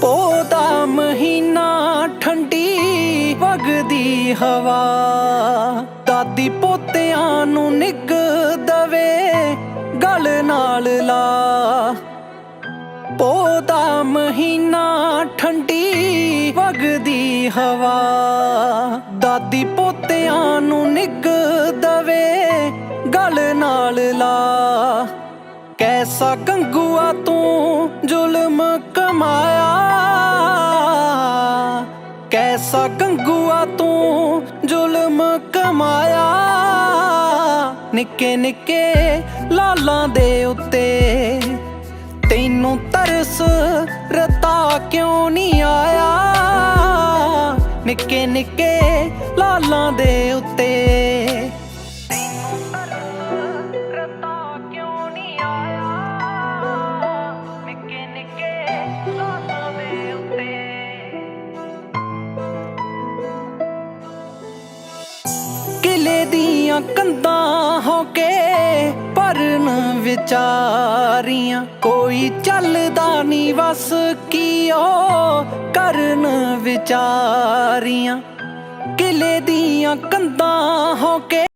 ਪੋਤਾ ਮਹੀਨਾ ਠੰਡੀ ਵਗਦੀ ਹਵਾ। ਦਾਦੀ ਪੋਤਿਆਂ ਨੂੰ ਨਿੱਗ ਦਵੇ, ਗਲ ਨਾਲ ਲਾ। ਪੋਤਾ ਮਹੀਨਾ ਠੰਡੀ ਵਗਦੀ ਹਵਾ। ਦਾਦੀ ਪੋਤਿਆਂ ਨੂੰ ਨਿੱਗ ਕੈਸਾ ਗੰਗੂਆ ਤੂੰ ਜ਼ੁਲਮ ਕਮਾਇਆ। ਕੈਸਾ ਗੰਗੂਆ ਤੂੰ ਜ਼ੁਲਮ ਕਮਾਇਆ। ਨਿੱਕੇ ਨਿੱਕੇ ਲਾਲਾਂ ਦੇ ਉੱਤੇ ਤੈਨੂੰ ਤਰਸ ਰਤਾ ਕਿਉਂ ਨਹੀਂ ਆਇਆ? ਨਿੱਕੇ ਨਿੱਕੇ ਲਾਲਾਂ ਦੇ ਉੱਤੇ ਦੀਆਂ ਕੰਧਾਂ ਹੋ ਕੇ ਪਰਨ ਵਿਚਾਰੀਆਂ। ਕੋਈ ਚੱਲਦਾ ਨਹੀਂ ਵਸ ਕੀਓ ਕਰਨ ਵਿਚਾਰੀਆਂ। ਕਿਲੇ ਦੀਆਂ ਕੰਧਾਂ ਹੋ ਕੇ